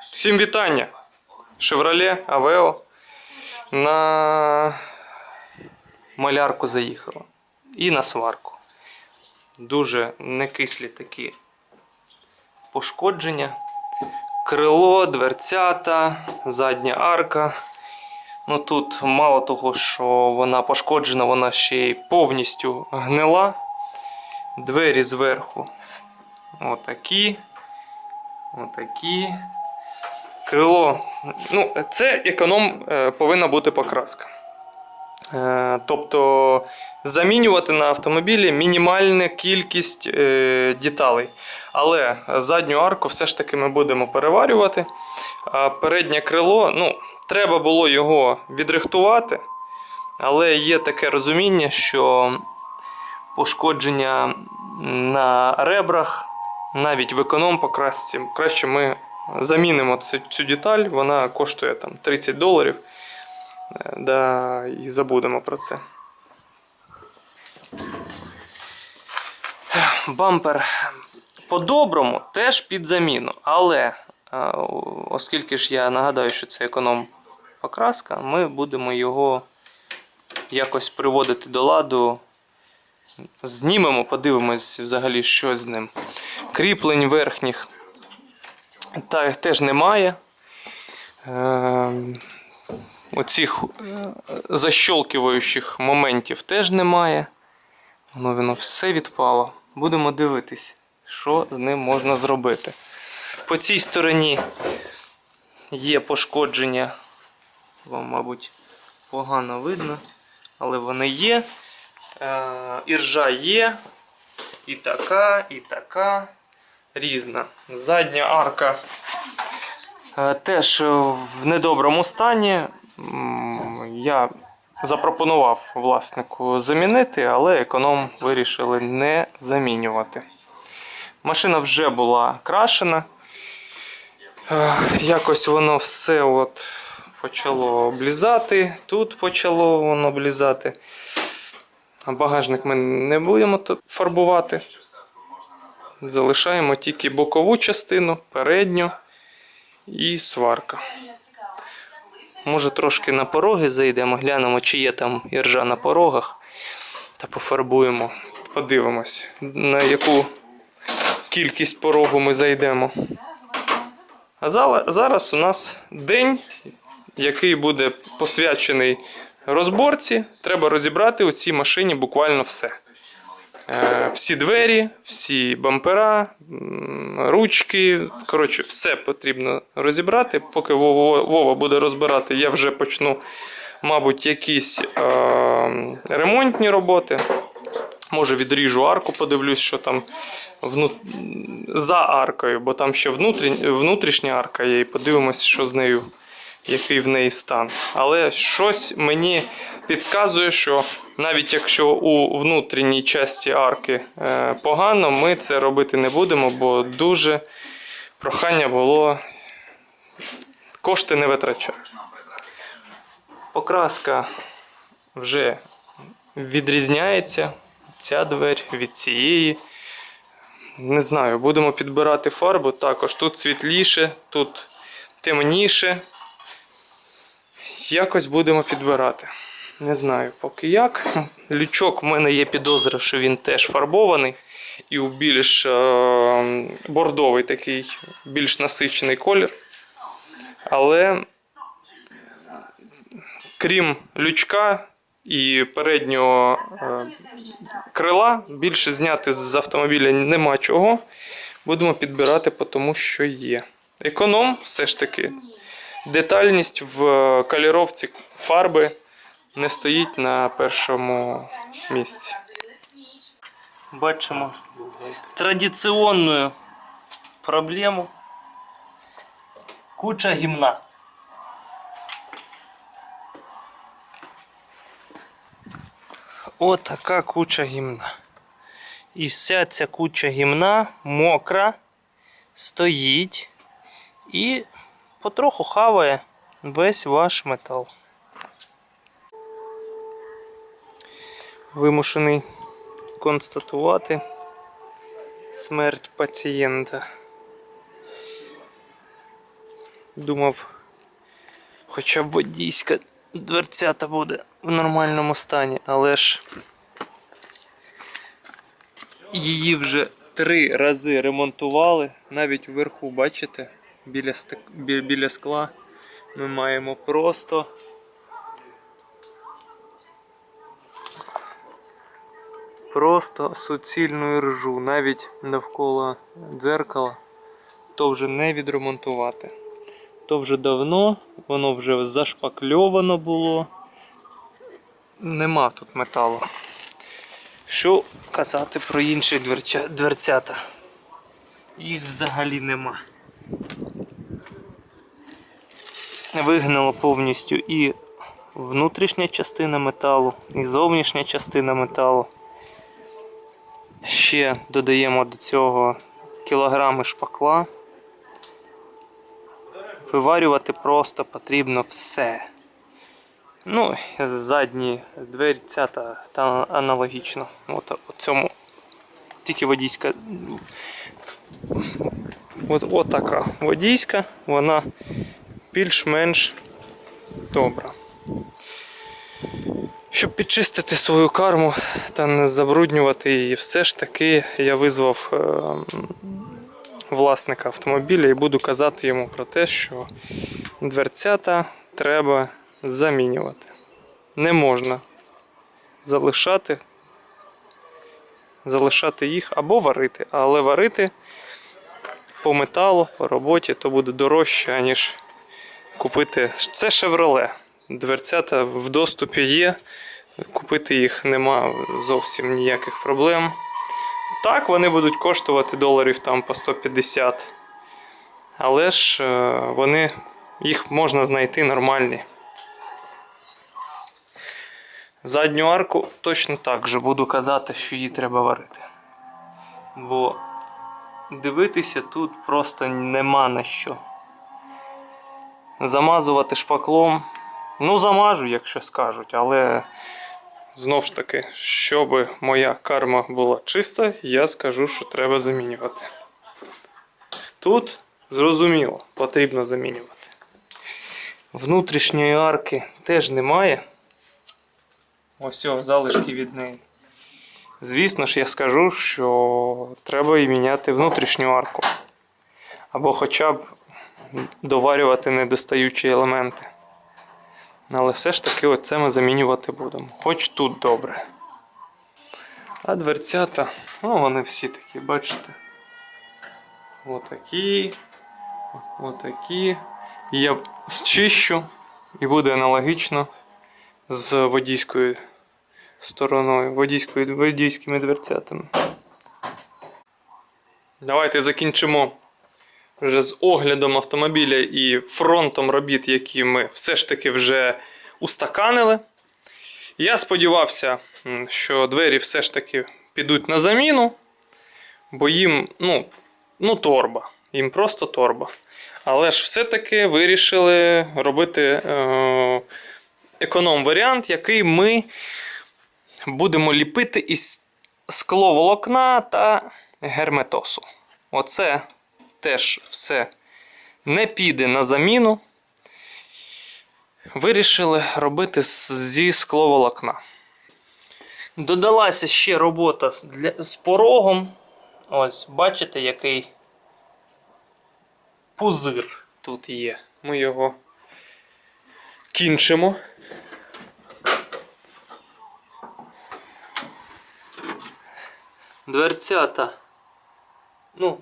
Всім вітання! Chevrolet Aveo на малярку заїхала. І на сварку. Дуже некислі такі пошкодження. Крило, дверцята, задня арка. Ну тут мало того, що вона пошкоджена, вона ще й повністю гнила. Двері зверху. Отакі. Отакі. Крило. Ну, це економ е, повинна бути покраска. Е, тобто замінювати на автомобілі мінімальна кількість е, деталей. Але задню арку все ж таки ми будемо переварювати. А переднє крило, ну, треба було його відрихтувати. Але є таке розуміння, що пошкодження на ребрах, навіть в економ покрасці, краще ми замінимо цю, цю деталь, вона коштує там 30 доларів. Е, Да, і забудемо про це. Бампер по-доброму теж під заміну. Але е, оскільки ж я нагадаю, що це економ покраска, ми будемо його якось приводити до ладу. Знімемо, подивимось взагалі, що з ним. Кріплень верхніх та, теж немає. Е, оцих е, защолкиваючих моментів теж немає. Воно воно все відпало. Будемо дивитись, що з ним можна зробити. По цій стороні є пошкодження. Вам, мабуть, погано видно, але вони є. Е, іржа є. І така, і така. Різна. Задня арка е, теж в недоброму стані. Я запропонував власнику замінити, але економ вирішили не замінювати. Машина вже була крашена. Е, Якось воно все от почало облізати. Тут почало воно облізати. Багажник ми не будемо фарбувати. Залишаємо тільки бокову частину, передню і сварка. Може трошки на пороги зайдемо, глянемо, чи є там іржа на порогах. Та пофарбуємо. Подивимось, на яку кількість порогу ми зайдемо. А зараз у нас день, який буде посвячений розборці. Треба розібрати у цій машині буквально все. Е, Всі двері, всі бампера, ручки. Коротше, все потрібно розібрати. Поки Вова, буде розбирати, я вже почну, мабуть, якісь е, ремонтні роботи. Може, відріжу арку, подивлюсь, що там вну... за аркою, бо там ще внутрі... внутрішня арка є, і подивимось, що з нею, який в неї стан. Але щось мені підказує, що навіть якщо у внутрішній часті арки е, погано, ми це робити не будемо, бо дуже прохання було кошти не витрачати. Покраска вже відрізняється. Ця двері від цієї. Не знаю, будемо підбирати фарбу. Також тут світліше, тут темніше. Якось будемо підбирати. Не знаю поки як. Лючок в мене є підозра, що він теж фарбований. І у більш е, бордовий такий, більш насичений колір. Але крім лючка і переднього е, крила, більше зняти з автомобіля нема чого. Будемо підбирати по тому, що є. Економ все ж таки. Детальність в кольоровці фарби не стоїть на першому місці. Бачимо традиційну проблему. Куча гімна. Отака куча гімна. І вся ця куча гімна мокра, стоїть і потроху хаває весь ваш метал. Вимушений констатувати смерть пацієнта. Думав, хоча б водійська дверцята буде в нормальному стані, але ж її вже три рази ремонтували, навіть вверху, бачите, біля, стек... біля скла ми маємо просто просто суцільну ржу, навіть навколо дзеркала, то вже не відремонтувати. То вже давно, воно вже зашпакльовано було. Нема тут металу. Що казати про інші дверця... дверцята? Їх взагалі нема. Вигнало повністю і внутрішня частина металу, і зовнішня частина металу. Ще додаємо до цього кілограми шпакла. Виварювати просто потрібно все. Ну, задні двері ця та, та аналогічно. От, от цьому тільки водійська. От, от така водійська, вона більш-менш добра. Щоб підчистити свою карму та не забруднювати її, все ж таки я визвав е, власника автомобіля і буду казати йому про те, що дверцята треба замінювати. Не можна залишати, залишати їх або варити, але варити по металу, по роботі, то буде дорожче, ніж купити. Це шевроле. Дверцята в доступі є. Купити їх нема зовсім ніяких проблем. Так, вони будуть коштувати доларів там по 150. Але ж е, вони, їх можна знайти нормальні. Задню арку точно так же буду казати, що її треба варити. Бо дивитися тут просто нема на що. Замазувати шпаклом. Ну, замажу, якщо скажуть, але знов ж таки, щоб моя карма була чиста, я скажу, що треба замінювати. Тут зрозуміло, потрібно замінювати. Внутрішньої арки теж немає. Ось о, залишки від неї. Звісно ж, я скажу, що треба і міняти внутрішню арку. Або хоча б доварювати недостаючі елементи. Але все ж таки оце ми замінювати будемо. Хоч тут добре. А дверцята, ну вони всі такі, бачите. Отакі. Отакі. Я зчищу і буде аналогічно з водійською стороною, водійською, водійськими дверцятами. Давайте закінчимо вже з оглядом автомобіля і фронтом робіт, які ми все ж таки вже устаканили. Я сподівався, що двері все ж таки підуть на заміну, бо їм, ну, ну, торба. Їм просто торба. Але ж все-таки вирішили робити е, економ-варіант, який ми будемо ліпити із скловолокна та герметосу. Оце теж все не піде на заміну. Вирішили робити зі скловолокна. Додалася ще робота з порогом. Ось, бачите, який пузир тут є. Ми його кінчимо. Дверцята. Ну,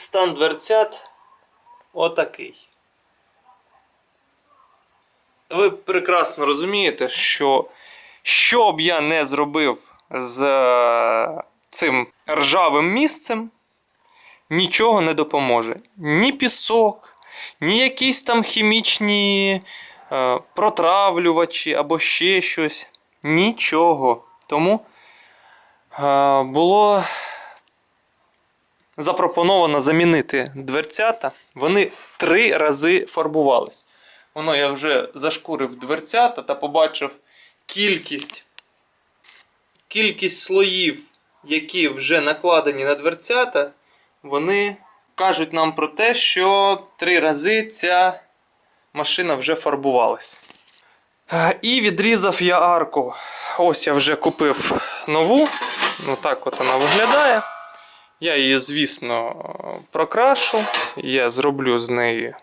стан дверцят отакий. Ви прекрасно розумієте, що що б я не зробив з е, цим ржавим місцем, нічого не допоможе. Ні пісок, ні якісь там хімічні е, протравлювачі або ще щось. Нічого. Тому е, було запропоновано замінити дверцята. Вони три рази фарбувались. Воно я вже зашкурив дверцята та побачив кількість, кількість слоїв, які вже накладені на дверцята, вони кажуть нам про те, що три рази ця машина вже фарбувалась. І відрізав я арку. Ось я вже купив нову. Ну так от вона виглядає. Я її, звісно, прокрашу. Я зроблю з неї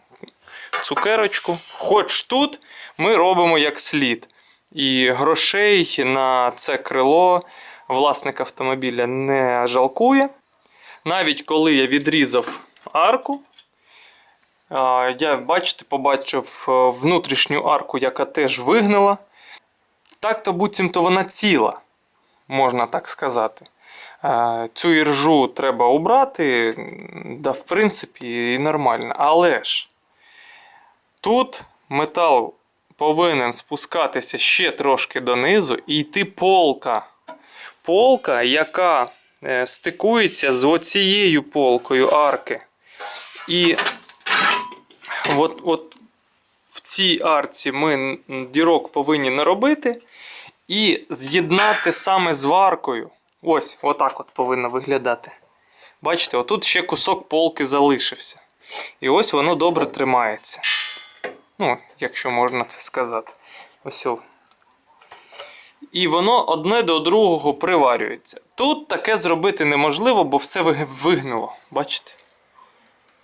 цукерочку. Хоч тут ми робимо як слід. І грошей на це крило власник автомобіля не жалкує. Навіть коли я відрізав арку, я, бачите, побачив е, внутрішню арку, яка теж вигнила. Так то буцімто вона ціла, можна так сказати. Е, Цю іржу треба убрати, да, в принципі, і нормально. Але ж тут метал повинен спускатися ще трошки донизу і йти полка. Полка, яка е, стикується з оцією полкою арки. І от, от в цій арці ми дірок повинні наробити і з'єднати саме з варкою. Ось, отак от повинно виглядати. Бачите, отут ще кусок полки залишився. І ось воно добре тримається. Ну, якщо можна це сказати. Ось. І воно одне до другого приварюється. Тут таке зробити неможливо, бо все вигнуло. Бачите?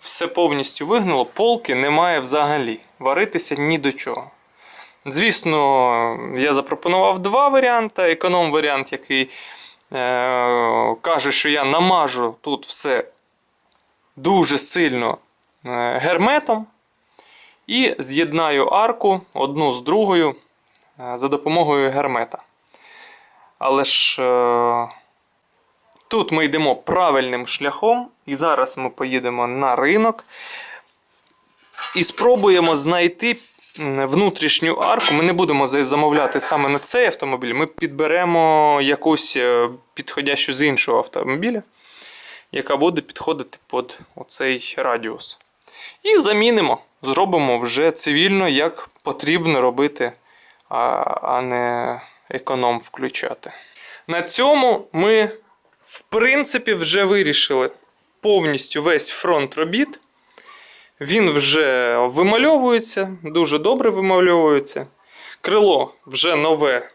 Все повністю вигнуло, полки немає взагалі. Варитися ні до чого. Звісно, я запропонував два варіанти. Економ-варіант, який каже, що я намажу тут все дуже сильно е, герметом. І з'єднаю арку одну з другою е, за допомогою гермета. Але ж е, тут ми йдемо правильним шляхом, і зараз ми поїдемо на ринок і спробуємо знайти внутрішню арку. Ми не будемо замовляти саме на цей автомобіль, ми підберемо якусь е, підходящу з іншого автомобіля, яка буде підходити під оцей радіус. І замінимо. Зробимо вже цивільно, як потрібно робити, а, а не економ включати. На цьому ми, в принципі, вже вирішили повністю весь фронт робіт. Він вже вимальовується, дуже добре вимальовується. Крило вже нове.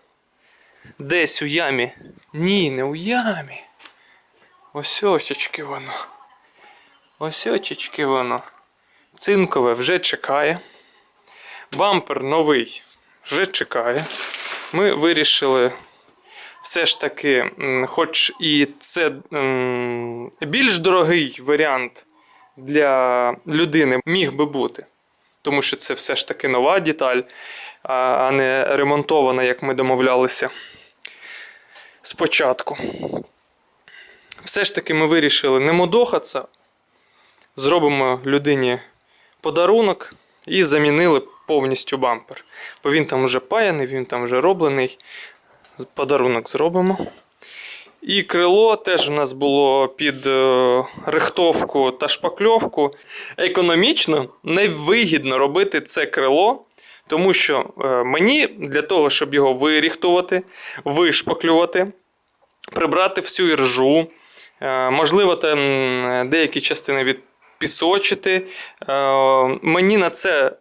Десь у ямі. Ні, не у ямі. Ось очечки воно. Ось очечки воно. Цинкове вже чекає. Бампер новий вже чекає. Ми вирішили все ж таки, хоч і це більш дорогий варіант для людини міг би бути. Тому що це все ж таки нова деталь, а- не ремонтована, як ми домовлялися спочатку. Все ж таки ми вирішили не мудохатися, зробимо людині подарунок і замінили повністю бампер. Бо він там вже паяний, він там вже роблений. Подарунок зробимо. І крило теж у нас було під е, рихтовку та шпакльовку. Економічно невигідно робити це крило, тому що е, мені для того, щоб його виріхтувати, вишпаклювати, прибрати всю іржу, е, можливо, там деякі частини відпісочити. Мені на це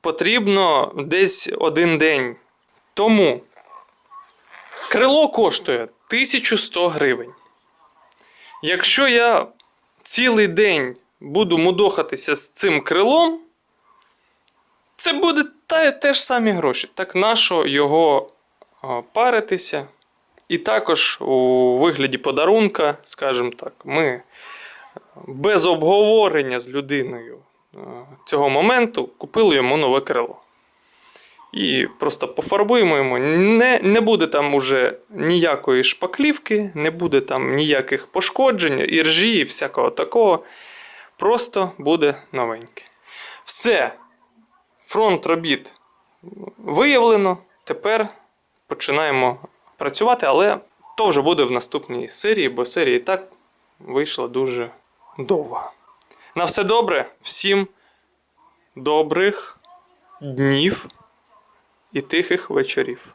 потрібно десь один день. Тому крило коштує 1100 гривень. Якщо я цілий день буду мудохатися з цим крилом, це буде та, те ж самі гроші. Так нащо його паритися? І також у вигляді подарунка, скажімо так, ми без обговорення з людиною е, цього моменту купили йому нове крило. І просто пофарбуємо йому. Не, не буде там уже ніякої шпаклівки, не буде там ніяких пошкоджень, іржі і всякого такого. Просто буде новеньке. Все. Фронт робіт виявлено. Тепер починаємо працювати, але то вже буде в наступній серії, бо серія і так вийшла дуже довго. На все добре, всім добрих днів і тихих вечорів.